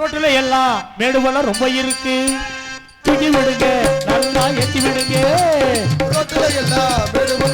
ரோட்டில் எல்லாம் மேடுபள்ளம் ரொம்ப இருக்கு. தூக்கி விடுங்க நல்லா எட்டி விடுங்க. ரோட்டில் எல்லாம் மேடுபள்ள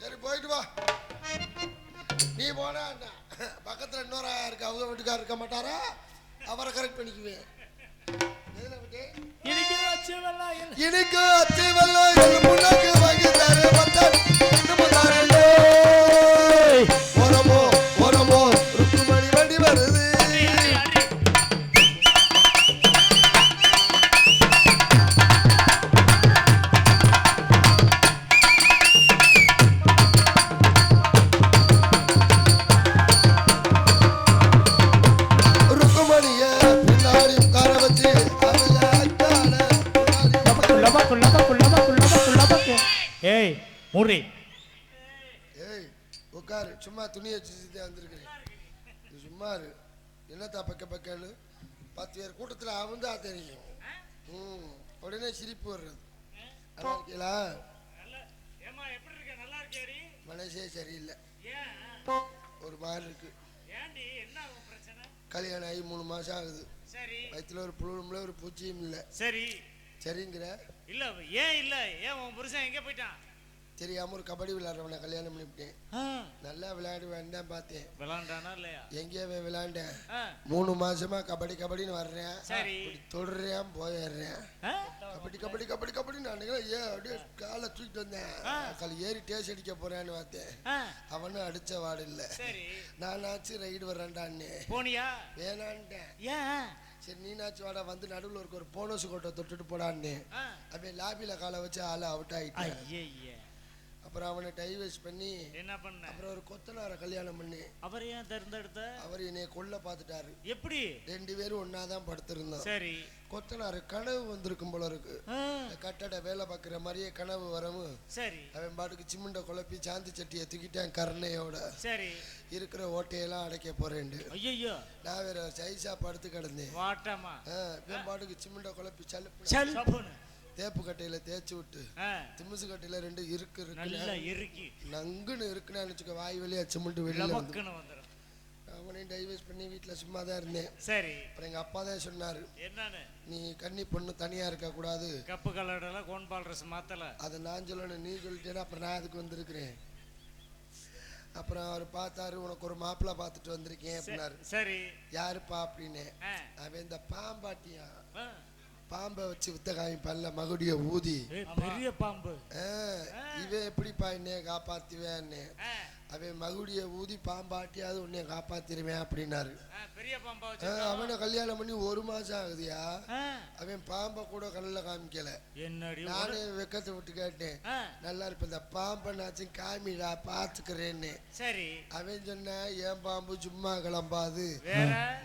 சரி போயிட்டு வா. நீ போனா என்ன? பக்கத்துல இன்னொரு இருக்கு? அவங்க வீட்டுக்காரர் இருக்க மாட்டாரா? அவரை கரெக்ட் பண்ணிக்குவேன்? எனக்கு வச்சு வெள்ளம். இனிக்கு அத்தி வெள்ளம் முன்னாக்கு வாங்கி தரு துணியை வச்சுட்டு வந்திருக்கிறேன். நீ சும்மா இரு. என்னத்தா பக்க பக்கன்னு பத்து பேர் கூட்டத்தில் அவந்தா தெரியும். ம். உடனே சிரிப்பு வர்றது. நல்லா இருக்கீங்களா? ஏமா எப்படி இருக்க? நல்லா இருக்கியாடி? மனசே சரியில்லை. ஏன்? ஒரு மாதிரி இருக்கு. ஏன்டி? என்ன உன் பிரச்சனை? கல்யாணம் ஆகி மூணு மாசம் ஆகுது. சரி. வயிற்றுல ஒரு புழுவும்ல ஒரு பூச்சியும் இல்லை. சரி. சரிங்கிற? இல்ல ஏன் இல்ல? ஏன் உன் புருஷன் எங்க போயிட்டான்? தெரியாம ஒரு கபடி விளையாடுறவனை கல்யாணம் பண்ணிவிட்டேன். நல்லா விளையாடுவேன் தான் பார்த்தேன். விளாண்டானா இல்லையா? எங்கேயோ விளையாண்டேன். மூணு மாசமா கபடி கபடின்னு வர்றேன். சரி. தொடுறேன் போயிடுறேன்? கபடி கபடி கபடி கபடி நான் ஏன் அப்படியே காலை தூக்கிட்டு வந்தேன். கால் ஏறி டேஸ் அடிக்க போறேன்னு பார்த்தேன். அவனும் அடிச்ச வாடு இல்லை. சரி. நானாச்சும் ரைடு வர்றேன்டான்னு. போனியா? வேணான்ட்டேன். ஏன்? சரி நீனாச்சும் வாடா வந்து நடுவில் இருக்க ஒரு போனஸ் கோட்டை தொட்டுட்டு போடான்னு. அப்படியே லாபியில் காலை வச்சு ஆளை அவுட் ஆகிட்டேன் ஐயையே. அப்புறம் அவனை டைவர்ஸ் பண்ணி என்ன பண்ண? அப்புறம் ஒரு கொத்தனாரை கல்யாணம் பண்ணி. அவர் ஏன் தேர்ந்தெடுத்த அவர் என்னைய கொல்ல பார்த்துட்டாரு. எப்படி? ரெண்டு பேரும் ஒன்னா தான் படுத்திருந்தோம். சரி. கொத்தனாரு கனவு வந்திருக்கும் போல இருக்கு. கட்டட வேலை பார்க்குற மாதிரியே கனவு வரவும் சரி. அவன் பாட்டுக்கு சிமெண்ட குழப்பி சாந்தி சட்டியை தூக்கிட்டான் கருணையோட. சரி. இருக்கிற ஓட்டையெல்லாம் அடைக்க போறேன்டு ஐயோ நான் வேற சைஸா படுத்து கிடந்தேன். வாட்டமா இவன் பாட்டுக்கு சிமெண்ட குழப்பி சலுப்பு. தேப்பு கட்டையில தேய்ச்சி விட்டு திமுசு கட்டையில ரெண்டு இருக்கு இருக்கு. நங்குன்னு இருக்குன்னு வச்சுக்க வாய் வழியா சிமெண்ட் வெளியில வந்துடும் அவனையும் டைவர்ஸ் பண்ணி வீட்டில் சும்மா தான் இருந்தேன். சரி. அப்புறம் எங்க அப்பா தான் சொன்னாரு என்னன்னு? நீ கன்னி பொண்ணு தனியா இருக்க கூடாது. கப்பு கலர்ல கோன்பால் ட்ரெஸ் மாத்தல. அதை நான் சொல்லணும் நீ சொல்லிட்டேன்னா அப்புறம் நான் அதுக்கு வந்திருக்கிறேன்? அப்புறம் அவர் பார்த்தாரு உனக்கு ஒரு மாப்பிள்ளை பார்த்துட்டு வந்திருக்கேன் அப்படின்னாரு. சரி. யாருப்பா அப்படின்னு? அவன் இந்த பாம்பாட்டியா. பாம்பை வச்சு வித்த காமிப்பல்ல மகுடிய ஊதி. பெரிய பாம்பு. இவன் எப்படிப்பா என்னைய காப்பாத்துவேன்னு. அவன் மகுடிய ஊதி பாம்பாட்டியாவது உன்னைய காப்பாத்திருவேன் அப்படின்னாரு. பாம்பா அவனை கல்யாணம் பண்ணி ஒரு மாசம் ஆகுதுயா? அவன் பாம்பை கூட கண்ணில் காமிக்கல. என்னடி நானே வெக்கத்தை விட்டு கேட்டேன். நல்லா இருப்ப இந்த பாம்பனாச்சும் காமிடா பாத்துக்கிறேன்னு. சரி. அவன் சொன்ன ஏன் பாம்பு சும்மா கிளம்பாது?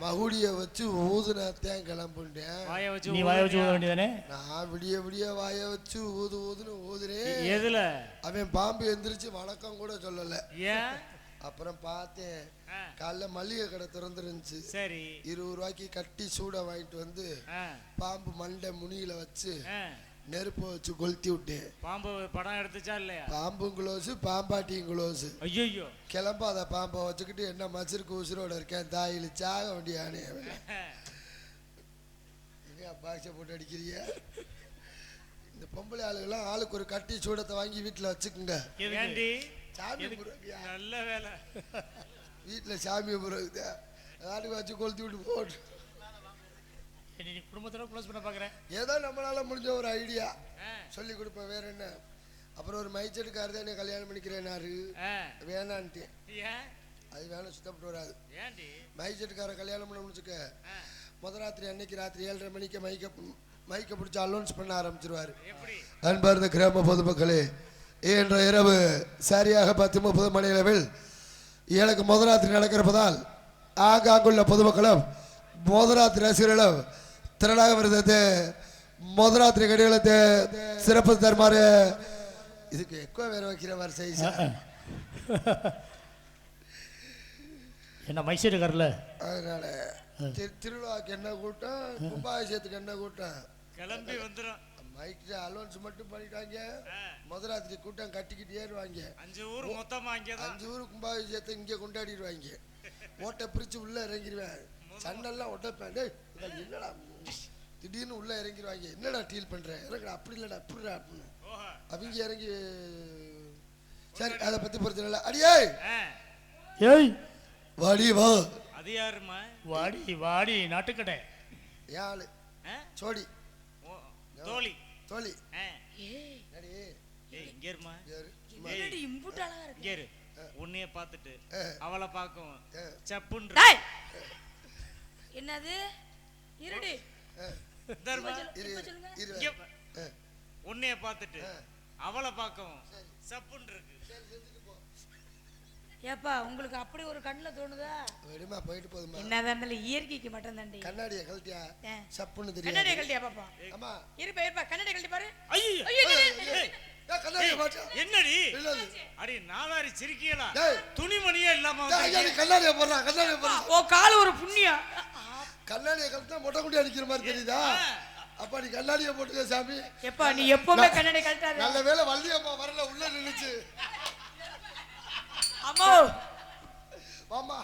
மகுடிய வச்சு ஊதுனாத்தான் கிளம்புட்டேன் வாய வச்சு நீ வாய வச்சு ஊத வேண்டியதானே நான் விடிய விடிய வாய வச்சு ஊது ஊதுன்னு ஊதுறேன். எதுல? அவன் பாம்பு எந்திரிச்சு வணக்கம் கூட சொல்லல. ஏன்? அப்புறம் பார்த்தேன் காலைல மளிகை கடை திறந்துருந்துச்சு. சரி. இருபது ரூபாய்க்கு கட்டி சூட வாங்கிட்டு வந்து பாம்பு மண்டை முனியில வச்சு நெருப்பு வச்சு கொளுத்தி விட்டு பாம்பு படம் எடுத்துச்சா இல்லையா? பாம்பும் குளோஸு பாம்பாட்டியும் குளோஸு. ஐயோ கிளம்பாத பாம்பை வச்சுக்கிட்டு என்ன மச்சிருக்கு உசுரோட இருக்கேன் தாயில் சாக வேண்டியானே பாக்ஸை போட்டு அடிக்கிறிய இந்த பொம்பளை ஆளுகெல்லாம் ஆளுக்கு ஒரு கட்டி சூடத்தை வாங்கி வீட்டில் வச்சுக்குங்க. சாமி நல்ல வேலை. வீட்டில் சாமி முருகுத ஆளுக்கு வச்சு கொளுத்தி விட்டு போட்டு நீ குடும்பத்தோட க்ளோஸ் பண்ண பாக்குறேன். ஏதோ நம்மளால முடிஞ்ச ஒரு ஐடியா சொல்லி கொடுப்பேன் வேற என்ன? அப்புறம் ஒரு மைச்செட்டுக்காரர் தான் என்னை கல்யாணம் பண்ணிக்கிறேனாரு வேணான்ட்டு. அது வேணாம் சுத்தப்பட்டு வராது. மைச்செட்டுக்கார கல்யாணம் பண்ண முடிச்சுக்க முத ராத்திரி அன்னைக்கு ராத்திரி ஏழரை மணிக்கு மைக்க மைக்க பிடிச்சி அலௌன்ஸ் பண்ண ஆரம்பிச்சிருவாரு. அன்பார்ந்த கிராம பொதுமக்களே இன்ற இரவு சரியாக பத்து முப்பது மணி அளவில் எனக்கு முதராத்திரி நடக்கிறப்பதால் ஆங்காங்குள்ள பொதுமக்களும் முதராத்திரி ரசிகர்களும் திரளாக வருது முதராத்திரி கடிகளத்தை சிறப்பு தருமாறு இதுக்கு எக்கோ வேற வைக்கிற மாதிரி சைஸா என்ன மைசூருக்காரில் அதனால திரு- திருவிழாவுக்கு என்ன கூட்டம் கும்பாபிஷேகத்துக்கு என்ன கூட்டம்? கிளம்பி வந்துடும் மைக்கு அலௌன்ஸ் மட்டும் பண்ணிட்டாங்க. முதராத்திரி கூட்டம் கட்டிக்கிட்டு ஏறுவாங்க அஞ்சு ஊர் மொத்தமா அங்கேதான். அஞ்சு ஊர் கும்பாபிஷேகத்தை இங்கே கொண்டாடிடுவாங்க. ஓட்டை பிரிச்சு உள்ள இறங்கிடுவேன் சண்டெல்லாம் ஒட்டப்பேன் என்னடா? திடீர்னு உள்ள இறங்கிடுவாங்க என்னடா டீல் பண்றேன் இறங்கடா அப்படி இல்லடா அப்படிடா அப்படின்னு. ஓஹோ. அவங்க இறங்கி சரி அதை பத்தி பிரச்சனை இல்லை அடியே! ஏய்! வாடி வா. அது யாருமா வாடி வாடி நாட்டுக்கடை. ஏன் ஆளு. சோடி. தோழி. தோழி. ஏய் இங்க இருமா? யாரு? சும்மா. என்னடி இம்புட்டு அழகா இருக்கு? இங்க இரு. உன்னைய பார்த்துட்டு. அவளை பார்க்கும். சப்புன்ற. டேய்! என்னது? இருடி. தர்மா. இரு. உன்னைய பார்த்துட்டு அவளை பார்க்கவும். சப்புன்னு இருக்கு ஏப்பா உங்களுக்கு அப்படி ஒரு கண்ணுல தோணுதா? விடுமா போயிட்டு போதுமா? என்னதான் இருந்தாலும் இயற்கைக்கு மட்டும் தாண்டி கண்ணாடியை கழட்டியா. சப்புன்னு கண்ணாடியை தெரியும் கழட்டியா பாப்பா? ஆமா. இருப்பா இருப்பா கண்ணாடியை கழட்டி பாரு. கண்ணாடியை என்னடி? அடி நாலாரி டேய். துணிமணியே இல்லாம. கண்ணாடியை போடுறா கண்ணாடியை போடுறா. ஓ கால் ஒரு புண்ணியம் கண்ணாடியை கழட்டினா மொட்டை குண்டி அடிக்கிற மாதிரி தெரியுதா? அப்பா நீ கண்ணாடியை போட்டுக்க சாமி. எப்பா நீ எப்பவுமே கண்ணாடி கழட்டாத. நல்ல வேளை வள்ளியம்மா வரல உள்ள நின்னுச்சு. அம்மா! மாமா!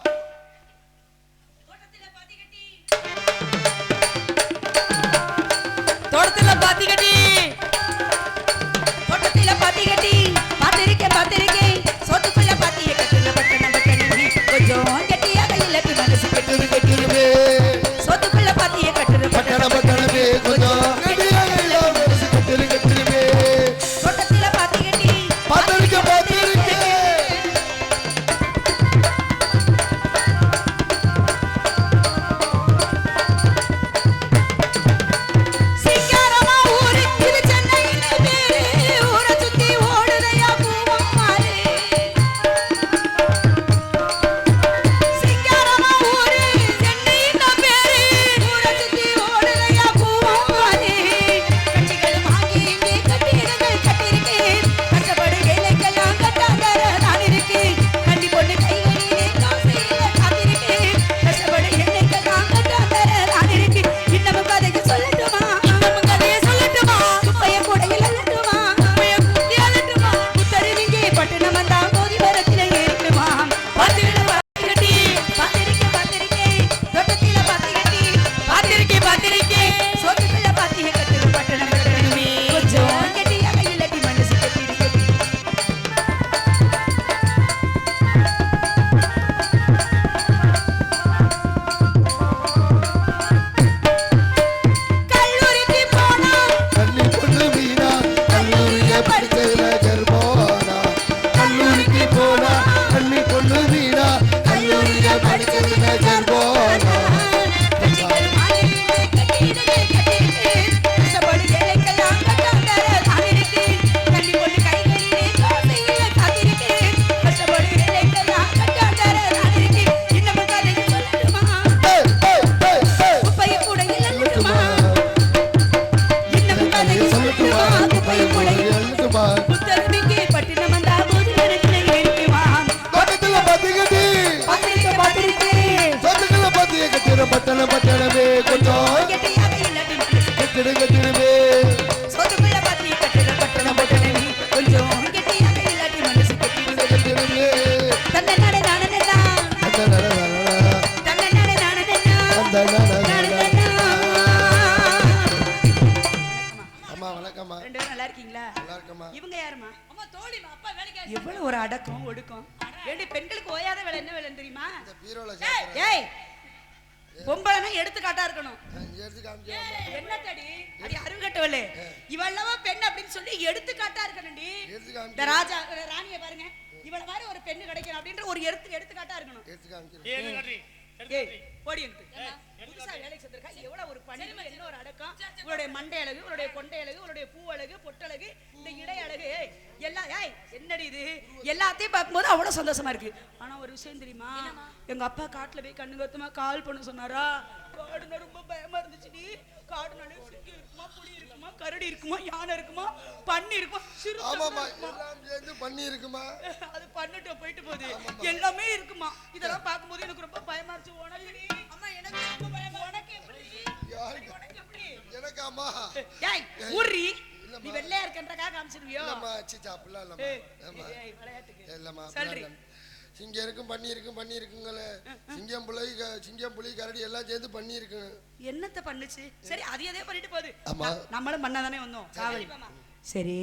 அறிவுகட்டவளே இவளவா பெண் அப்படின்னு சொல்லி எடுத்துக்காட்டா இருக்கணும்டி. இந்த ராஜா ராணிய பாருங்க. இவள மாதிரி ஒரு பெண்ணு கிடைக்கணும் அப்படின்ற ஒரு எடுத்து எடுத்துக்காட்டா இருக்கணும். எடுத்து காமிக்கிறேன் ஏய், இது காட்டுறி. ஏய் போடி என்கிட்ட. புதுசா வேலைக்கு சேர்ந்திருக்கா எவ்வளவு ஒரு பணிவு என்ன ஒரு அடக்கம்? உங்களுடைய மண்டை அழகு உங்களுடைய கொண்டை அழகு உங்களுடைய பூ அழகு பொட்டழகு இந்த இடை அழகு ஏய் என்னடி இது? எல்லாத்தையும் பார்க்கும்போது அவ்வளவு சந்தோஷமா இருக்கு. ஆனா ஒரு விஷயம் தெரியுமா? எங்க அப்பா காட்டுல போய் கண்ணு கத்துமா கால் பண்ண சொன்னாரா? காடுனா ரொம்ப பயமா இருந்துச்சுடி காடுனாலே சிங்கம் இருக்குமா புலி இருக்குமா கரடி இருக்குமா யானை இருக்குமா பன்னி இருக்குமா சிறுத்தை ஆமாமா இருக்குமா? எல்லாம் சேர்ந்து பண்ணி இருக்குமா? அது பண்ணிட்டு போயிட்டு போகுது. எல்லாமே இருக்குமா? இதெல்லாம் பார்க்கும்போது எனக்கு ரொம்ப பயமா இருந்துச்சு. உனக்கு அம்மா எனக்கு ரொம்ப பயமா உனக்கு எப்படி? யாருக்கு? உனக்கு எப்படி? எனக்காமா ஏய் ஊர்ரி. நீ வெள்ளையா இருக்கன்றக்கா காமிச்சிருவியோ? இல்லம்மா சிச்சா அப்படிலாம் இல்லம்மா. ஏய், ஆமா ஏய், விளையாட்டுக்கு. இல்லம்மா சொல்றி. அப்படிலாம் இல்ல. சிங்கம் இருக்கும் பண்ணி இருக்கும் பண்ணி இருக்குங்களே சிங்கம் புலி சிங்கம் புலி கரடி எல்லாம் சேர்ந்து பண்ணி இருக்கு என்னத்த பண்ணுச்சு? சரி அது அதே பண்ணிட்டு போகுது. ஆமா. நம்மளும் பண்ணாதானே வந்தோம் காவலி. சரி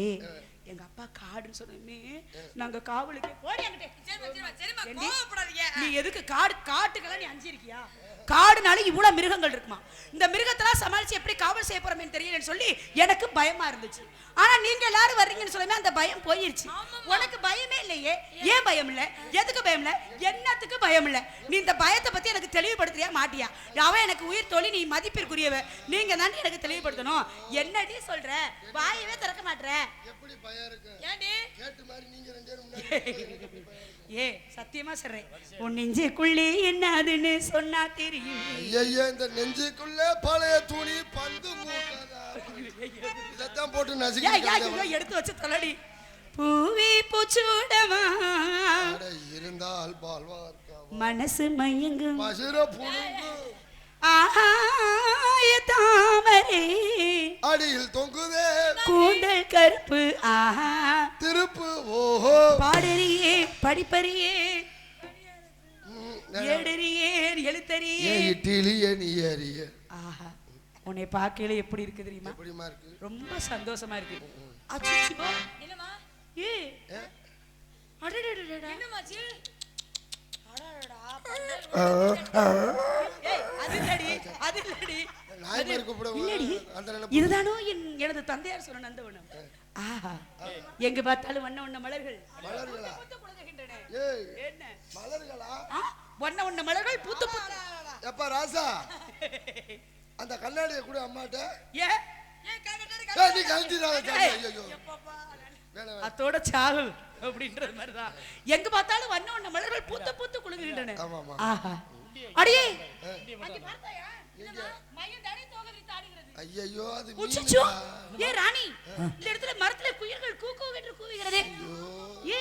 எங்க அப்பா காடுன்னு சொன்னோமே நாங்க காவலுக்கு? கோவப்படாதீங்க. நீ எதுக்கு காடு காட்டுக்கெல்லாம் நீ அஞ்சிருக்கியா? காடுனால இவ்வளவு மிருகங்கள் இருக்குமா? இந்த மிருகத்தெல்லாம் சமாளிச்சு எப்படி காவல் செய்ய போறோமேன்னு தெரியலன்னு சொல்லி எனக்கு பயமா இருந்துச்சு. ஆனா நீங்க எல்லாரும் வர்றீங்கன்னு சொல்லவே அந்த பயம் போயிருச்சு. உனக்கு பயமே இல்லையே. ஏன் பயம் இல்ல? எதுக்கு பயம் இல்ல? என்னத்துக்கு பயம் இல்ல? நீ இந்த பயத்தை பத்தி எனக்கு தெளிவுபடுத்துறியா? மாட்டியா? அவன் எனக்கு உயிர் தொழில் நீ மதிப்பிற்குரியவ. நீங்க தாண்டி எனக்கு தெளிவுபடுத்தணும். என்னடி சொல்ற? வாயவே திறக்க மாட்ற. எப்படி பயம் இருக்கு? ஏண்டி? கேட்டு மாதிரி நீங்க ரெண்டு பேரும் முன்னாடி ஏ சத்தியமா சொல்றேன். உன் நெஞ்சுக்குள்ளே என்னதுன்னு சொன்னா தெரியும். ஐயா இந்த நெஞ்சுக்குள்ளே பழைய துணி பந்து இதைத்தான் போட்டு நசுக்கி எடுத்து வச்சு தொலடி. பூவி பூச்சூடவா? அட, இருந்தால் பால்வார்க்கா மனசு மயங்கும். மசுர புழுங்கு ஆய தாமரை. அடியில் தொங்குதே. கூந்தல் கருப்பு ஆஹா. திருப்பு ஓஹோ. பாடறியே படிப்பறியே. ம், ஏடறியே எழுத்தறியே. ஏன் இட்டிலிய நீ அறிய ஆஹா. உன்னை பார்க்கையில எப்படி இருக்கு தெரியுமா? எப்படிமா இருக்கு? ரொம்ப சந்தோஷமா இருக்கு. அச்சச்சோ. என்னம்மா? ஏ? அடடடடடா. என்னமாச்சு இல்லடி, அது இல்லடி. கூப்பிட இல்லடி. இதுதானோ என் எனது தந்தையார் சொன்ன நந்தவனம். ஆஹா. எங்க பார்த்தாலும் வண்ண வண்ண மலர்கள். என்ன? மலர்களா? வண்ண வண்ண மலர்கள் பூத்து பூத்து எப்பா ராசா? அந்த கண்ணாடியை கூட அம்மாட்ட. ஏ? நீ கழட்டிடாத. ஐயோ அத்தோட சாகு அப்படின்றது மாதிரிதான். எங்க பார்த்தாலும் வண்ண வண்ண மலர்கள் பூத்து பூத்து ஆமா ஆஹா. அடியே. ஐயோ அது உச்சச்சோ! ஏ ராணி இந்த இடத்துல மரத்துல குயில்கள் கூக்கு என்று கூவுகிறதே. ஏ?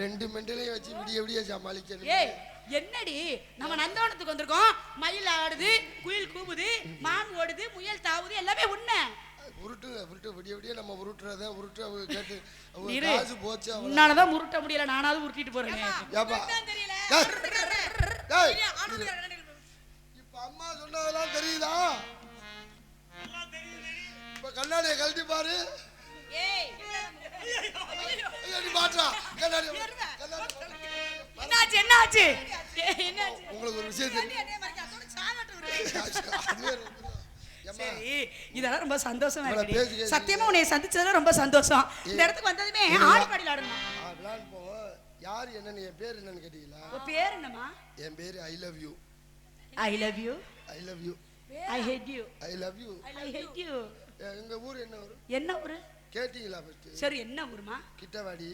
ரெண்டு மெண்டலையும் வச்சு விடிய விடிய சமாளிக்கணும் ஏய் என்னடி? நம்ம நந்தவனத்துக்கு வந்திருக்கோம். மயில் ஆடுது குயில் கூவுது மான் ஓடுது முயல் தாவுது எல்லாமே உண்மை. உருட்டு உருட்டு விடிய விடிய நம்ம உருட்டுறத உருட்டு அவங்க கேட்டு அவங்க. காசு போச்சு உன்னாலதான் உருட்ட முடியல நானாவது உருட்டிட்டு போறேன். ஏப்பா தெரியல ஏய், ஏய், ஆனந்த இப்ப அம்மா சொன்னதெல்லாம் தெரியுதா இப்ப கண்ணாடியை கழட்டி பாரு. உங்களுக்கு ஒரு விஷயம் தெரியும். இதெல்லாம் ரொம்ப சந்தோஷமா இருக்கு. சத்தியமா உன்னை சந்திச்சதுல ரொம்ப சந்தோஷம். இந்த இடத்துக்கு வந்ததுமே ஆடிப்பாடியில் ஆடணும் யார் என்னன்னு என் பேர் என்னன்னு கேட்டீங்களா? உன் பேர் என்னம்மா? என் பேர் I love you I love you I love you I hate you I love you I hate you எங்க ஊர் என்ன ஊர்? என்ன ஊரு? கேட்டீங்களா ஃபர்ஸ்ட் சரி என்ன ஊருமா? கிட்டவாடி.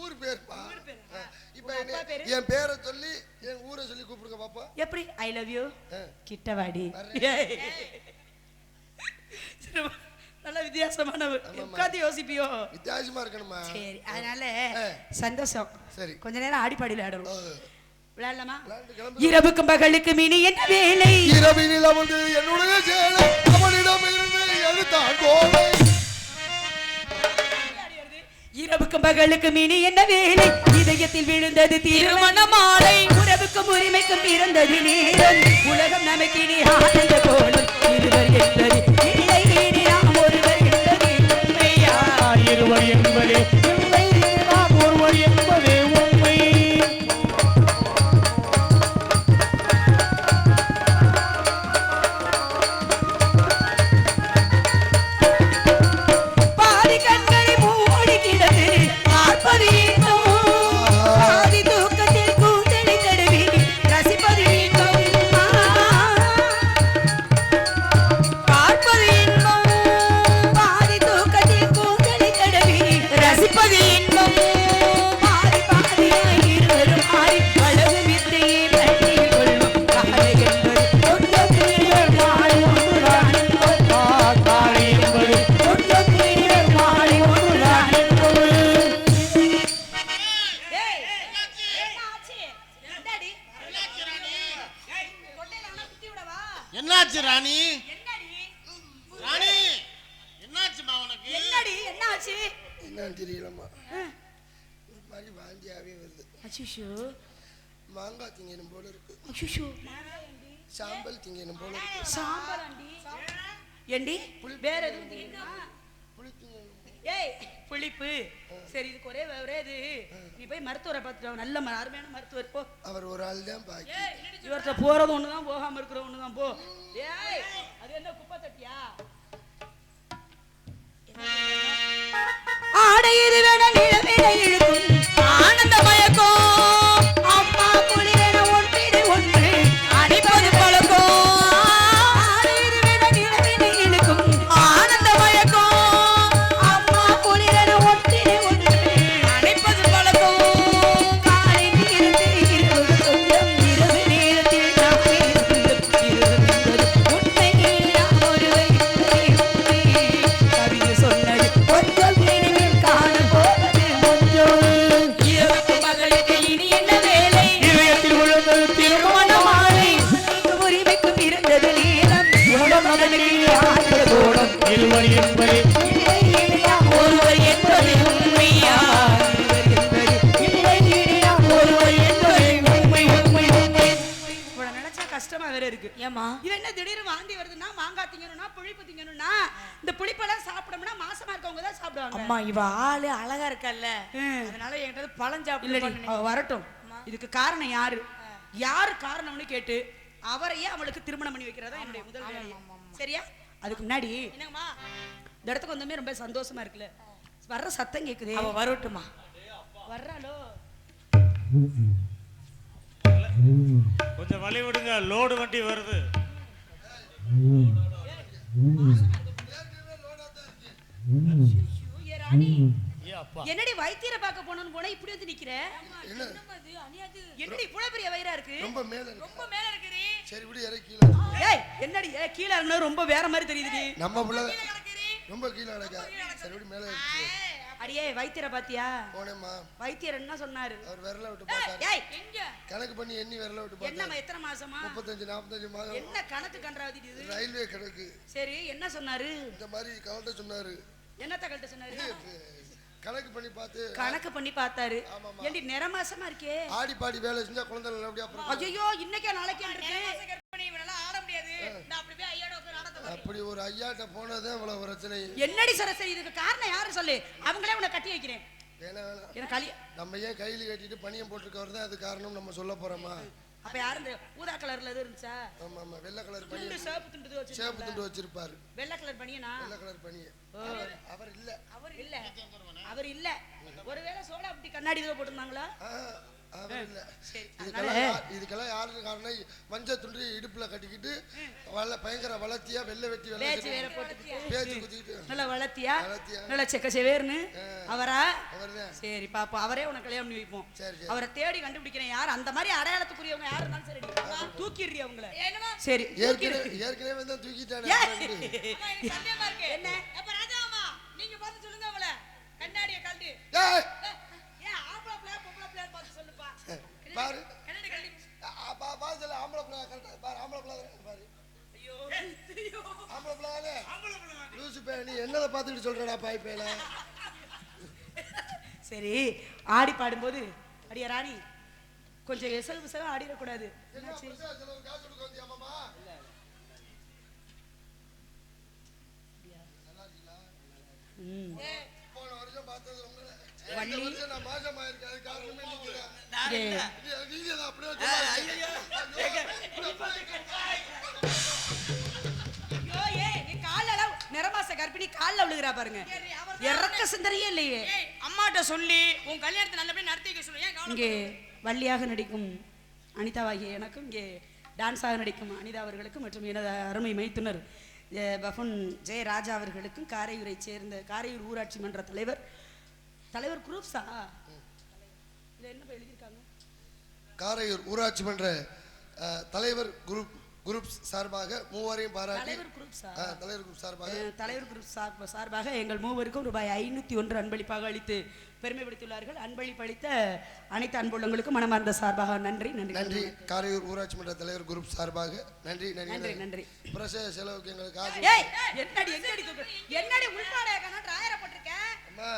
ஊர் பேர்ப்பா. பேரா? இப்ப? என் பேரை சொல்லி என் ஊரை சொல்லி கூப்பிடுங்க பாப்பா. எப்படி? I love you. கிட்டவாடி. நல்ல வித்தியாசமான உட்காந்து யோசிப்பியோ. வித்தியாசமா இருக்கணுமா சரி அதனால. சந்தோஷம். சரி. கொஞ்ச நேரம் ஆடிப்பாடியில் ஆடணும். விளையாடலாமா? இரவுக்கும் பகலுக்கு மீனி என்ன வேலை? இரவினில் அமர்ந்து என்னுடைய சேலை அவனிடம் இருந்து எடுத்தான் கோவை இரவுக்கும் பகலுக்கும் இனி என்ன வேலை? இதயத்தில் விழுந்தது திருமண மாலை உறவுக்கும் உரிமைக்கும் பிறந்தது நேரம். உலகம் நமக்கு இனி ஆனந்த கோலம். இருவர் என்பது என்னாச்சு ராணி? என்னடி? ராணி என்னாச்சுமா உனக்கு? என்னடி? என்னாச்சு? என்னன்னு தெரியலம்மா. ஒரு மாதிரி வாந்தியாவே வருது. அச்சுஷோ. மாங்காய் திங்கணும் போல இருக்கு. அச்சுஷோ. சாம்பல் திங்கணும் போல இருக்கு. சாம்பார் ஆண்டி. ஏண்டி? வேற எதுவும் திங்கணுமா? புளி திங்கணும். ஏய் புளிப்பு சரி இதுக்கு ஒரே ஒரே இது. நீ போய் மருத்துவரை பார்த்துட்டு. நல்ல அருமையான மருத்துவர். போ. அவர் ஒரு ஆள் தான் பாக்கி. இவர்கிட்ட போறது ஒண்ணுதான் போகாம இருக்கிற ஒண்ணுதான். போ. ஏய் அது என்ன குப்பை தட்டியா? ஆடையிரு வேண நிலவிட இழுக்கும் இந்த புளிப்பெல்லாம் சாப்பிடணும்னா மாசமா இருக்கவங்க தான் சாப்பிடுவாங்க. அம்மா இவ ஆளு அழகா இருக்கல்ல. அதனால என்கிட்ட பழம் அவ வரட்டும். இதுக்கு காரணம் யாரு? யாரு காரணம்னு கேட்டு அவரையே அவளுக்கு திருமணம் பண்ணி வைக்கிறதா என்னுடைய முதல் சரியா? அதுக்கு முன்னாடி என்னங்கம்மா? இந்த இடத்துக்கு வந்தோமே ரொம்ப சந்தோஷமா இருக்குல்ல. வர்ற சத்தம் கேக்குதே. அவ வரட்டுமா வர்றாளோ? கொஞ்சம் வழி விடுங்க லோடு வண்டி வருது. என்னடி வைத்தியரை பார்க்க போனோம்னு போனா இப்படி வந்து நிக்கிற? என்ன என்னடி இவ்வளவு பெரிய வயிறா இருக்கு? ரொம்ப மேல இருக்கு. ரொம்ப மேல இருக்குறீ சரி விடு இறக்கி கீழே. இருக்கு. ஏய் என்னடி ஏ, கீழே இருந்தா ரொம்ப வேற மாதிரி தெரியுதுடி. நம்ம புள்ள ரொம்ப கீழே நடக்க சரி மேல அடியே வைத்தியரை பாத்தியா? போனேம்மா. வைத்தியர் என்ன சொன்னாரு? அவர் விரல விட்டு பார்த்தாரு. ஏய் கணக்கு பண்ணி எண்ணி விரல விட்டு என்னம்மா பார்த்தாரு எத்தனை மாசமா? முப்பத்தஞ்சு நாற்பத்தஞ்சு மாதம். என்ன கணக்கு கன்றாவது இது? ரயில்வே கணக்கு. சரி என்ன சொன்னாரு? இந்த மாதிரி கலட்ட சொன்னாரு. என்னத்த கழட்ட சொன்னாரு? கணக்கு பண்ணி பார்த்து கணக்கு பண்ணி பார்த்தாரு. ஏண்டி நிற மாசமா இருக்கே? ஆடி பாடி வேலை செஞ்சா குழந்தை நல்லபடியா. ஐயோ இன்னைக்கே நாளைக்கே இருக்கு கற்பனை இவனால ஆட முடியாது. நான் அப்படி போய் ஐயோட உட்கார்ந்து அப்படி ஒரு ஐயாட்ட போனதே இவ்வளவு பிரச்சனை என்னடி சரசரி இதுக்கு காரணம் யாரு சொல்லு? அவங்களே உன்னை கட்டி வைக்கிறேன். வேணா வேணாம் எனக்கு கலி நம்ம ஏன் கையில கட்டிட்டு பணியம் போட்டிருக்கவர் தான் அது காரணம் நம்ம சொல்ல போறோமா? அப்ப யாரு இந்த ஊதா கலர்ல எதுவும் இருந்துச்சா? ஆமா ஆமா. வெள்ளை கலர் துண்டு பனியன் சேப்பு துண்டு சேப்பு வச்சு துண்டு வச்சிருப்பாரு. வெள்ளை கலர் பனியனா வெள்ளை கலர் பனியன் அவர் அவர் இல்ல. அவர் இல்ல. அவர் இல்ல. ஒருவேளை சோடா அப்படி கண்ணாடி இதோ போட்டிருந்தாங்களா? இதுக்கெல்லாம் யா- இதுக்கெல்லாம் யாருக்கு காரணம் மஞ்சள் துண்டு இடுப்புல கட்டிக்கிட்டு வள பயங்கர வளர்த்தியா வெள்ளை வெட்டி பேச்சு குத்திக்கிட்டு. நல்லா வளர்த்தியா? வளர்த்தியா. நல்லா செக்க செவேர்னு. அவரா? அவர்தான் சரி பாப்போம். அவரே உனக்கு கல்யாணம் பண்ணி வைப்போம். சரி சரி. அவரை தேடி கண்டுபிடிக்கிறேன் யார்? அந்த மாதிரி அடையாளத்துக்குரியவங்க யார் இருந்தாலும் சரி தூக்கிடுறி அவங்கள. என்னமா சரி ஏற்கனவே தான் இருக்கு. என்ன? நீங்க பார்த்து சொல்லுங்க அவள. கண்ணாடிய கழட்டி. பாரு. பா பா சொல்ல ஆம்பளை பிள்ளை கரெக்டா பாரு ஆம்பளை பிள்ளை பாரு. ஆம்பளை பிள்ளை லூசு பே நீ என்னதை பார்த்துக்கிட்டு சொல்றடா பாய் பேல சரி ஆடி பாடும்போது அடியா ராணி கொஞ்சம் எசல் விசலம் ஆடிடக்கூடாது. போன வருஷம் பார்த்தது உங்களை. நிறமாச கர்ப்பிணி கால்ல விழுகிறா பாருங்க. இறக்க சிந்தனையே இல்லையே. அம்மாட்ட சொல்லி உன் கல்யாணத்தை நல்லபடியா நடத்தி சொல்லு. ஏன் கவலை இங்கே வள்ளியாக நடிக்கும் அனிதாவாகிய எனக்கும் இங்கே டான்ஸாக நடிக்கும் அனிதா அவர்களுக்கும் மற்றும் எனது அருமை மைத்துனர் பஃபன் ஜெயராஜா அவர்களுக்கும் காரையூரை சேர்ந்த காரையூர் ஊராட்சி மன்ற தலைவர் தலைவர் குரூப்ஸா இல்லை என்ன காரையூர் ஊராட்சி மன்ற தலைவர் குரூப் குரூப் சார்பாக மூவரையும் பாராட்டி தலைவர் குரூப் சார்பாக தலைவர் குரூப் சார்ப- சார்பாக எங்கள் மூவருக்கும் ரூபாய் ஐநூத்தி ஒன்று அன்பளிப்பாக அளித்து பெருமைப்படுத்தியுள்ளார்கள். அன்பளிப்பு அளித்த அனைத்து அன்புள்ளங்களுக்கும் மனமார்ந்த சார்பாக நன்றி நன்றி. நன்றி. காரையூர் ஊராட்சி மன்ற தலைவர் குரூப் சார்பாக நன்றி நன்றி. நன்றி நன்றி. பிரசவ செலவுக்கு எங்களுக்கு காசு என்னடி என்னடி என்னடி உள்பாடைய கண்ணா டிராயரை போட்டிருக்கேன் அம்மா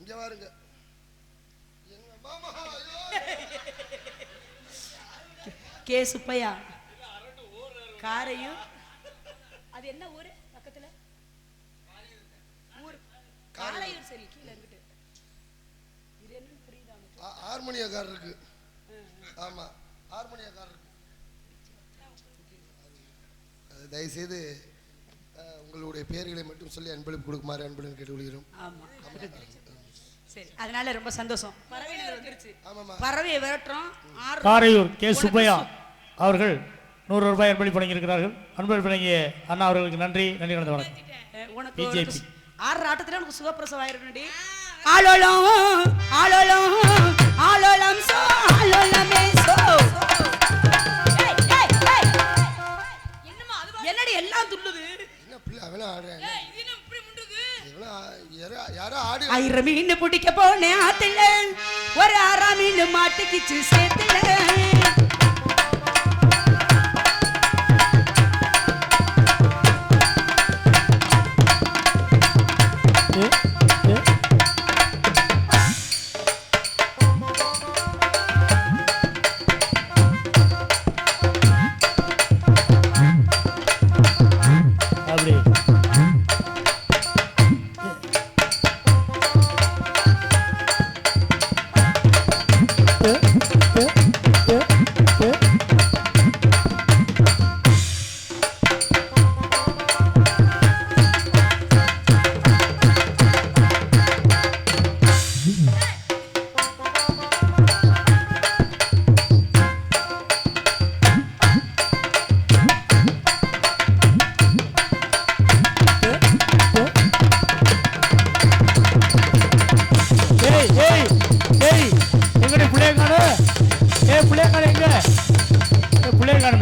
இங்க ஐயோ. கே சுப்பையா காரையூர்? அது என்ன ஊரு பக்கத்துல? ஊர். காரையூர். சரி கீழே இருந்துட்டு. இது என்னன்னு புரியுதா ஹார்மோனியக்காரருக்கு ஆமா ஹார்மோனியக்காரருக்கு அது தயவுசெய்து அஹ், உங்களுடைய பெயர்களை மட்டும் சொல்லி அன்பளிப்பு கொடுக்குமாறு அன்புடன் கேட்டுக்கொள்கிறோம். ஆமா. சரி. அதனால ரொம்ப சந்தோஷம். பறவையை விரட்டுறோம். காரையூர் கே. சுப்பையா அவர்கள் நூறு ரூபாய் அன்பளிப்பு வழங்கியிருக்கிறார்கள். அன்பளிப்பு வழங்கிய அண்ணா அவர்களுக்கு நன்றி நன்றி கலந்த வணக்கம். உனக்கு சு- ஆறு ஆட்டத்துல உனக்கு சுகப்பிரசவம் ஆயிருக்குடி ஆலோலம் ஆலோலம் ஆலோலம் சோ ஆலோலமே சோ. ஏய், ஏய், ஏய். என்னம்மா அது என்னடி எல்லாம் துள்ளுது? என்ன பிள்ளை அவனா ஆடுறேன் ஆயிரம் மீன் பிடிக்க போனேன் ஆத்துல ஒரு ஆறாம் மீன் மாட்டிக்கிச்சு சேர்த்துல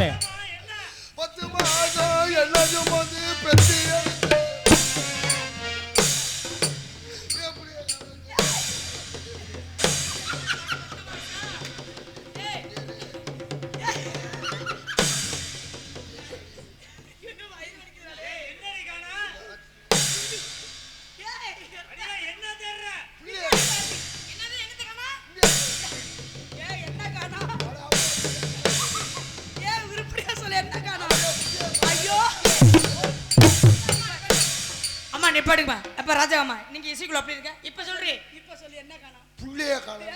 ஏய் புள்ளைய காணுமே பத்து மாதம் எல்லாத்தையும் வந்து பெற்று இசைக்குள்ள அப்படி இருக்க? இப்ப சொல்றீ. இப்ப சொல்லு, என்ன காணோம்? புள்ளைய காணும்.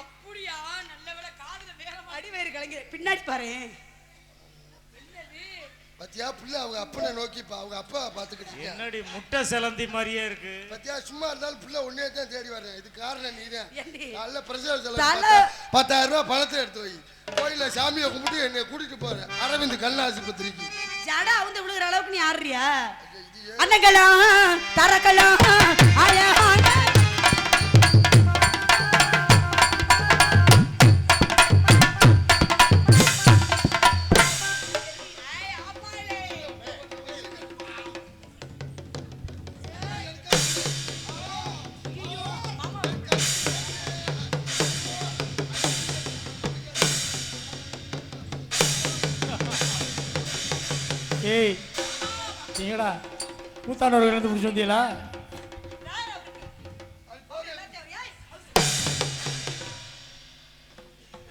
அப்படியா? நல்ல வேளை காதுல வேற அடிவயிறு கலங்கி பின்னாடி பாரு. பத்தியா புள்ள அவங்க அப்பனை நோக்கிப்பா அவங்க அப்பா பாத்துக்கிட்டு என்னடி முட்டை செலந்தி மாதிரியே இருக்கு. பத்தியா சும்மா இருந்தாலும் புள்ள உன்னே தான் தேடி வர்றேன் இது காரணம் நீதான் ஏண்டி? நல்ல பிரசவ செலவு பத்தாயிரம் ரூபாய் பணத்தை எடுத்து வை. கோயில சாமியை கும்பிட்டு என்னை கூட்டிட்டு போறேன் அரவிந்த் கண் ஆஸ்பத்திரிக்கு ஜடா வந்து விழுகிற அளவுக்கு நீ ஆடுறியா? அன்னங்களா தரங்களா அழகான கூத்தாண்டவர்கள் இருந்து பிடிச்சி வந்தீங்களா?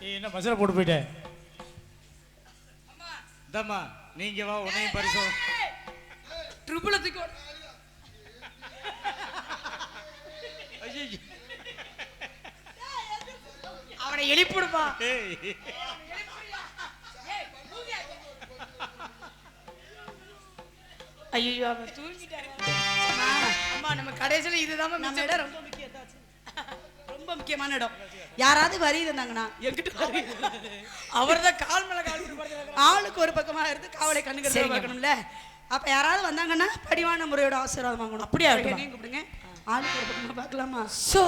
என்ன மசாலா போட்டு போயிட்டேன் இந்தம்மா நீங்க வா உன்னையும் பரிசோ. அவனை எழுப்பிடுப்பா ஏய். ஐயோ அவன் தூங்கிட்டான். அம்மா நம்ம கடைசியில இதுதான் நம்ம இடம். ரொம்ப முக்கியத்தாச்சு ரொம்ப முக்கியமான இடம். யாராவது வரி இருந்தாங்கன்னா எங்கிட்ட வரி அவர் தான் கால் மேல கால் ஆளுக்கு ஒரு பக்கமா இருந்து காவலை கண்ணுக்கு. பார்க்கணும்ல. அப்ப யாராவது வந்தாங்கன்னா படிவான முறையோட ஆசீர்வாதம் வாங்கணும். அப்படியா. என்னையும் கூப்பிடுங்க. ஆளுக்கு ஒரு பக்கமா பார்க்கலாமா? சோ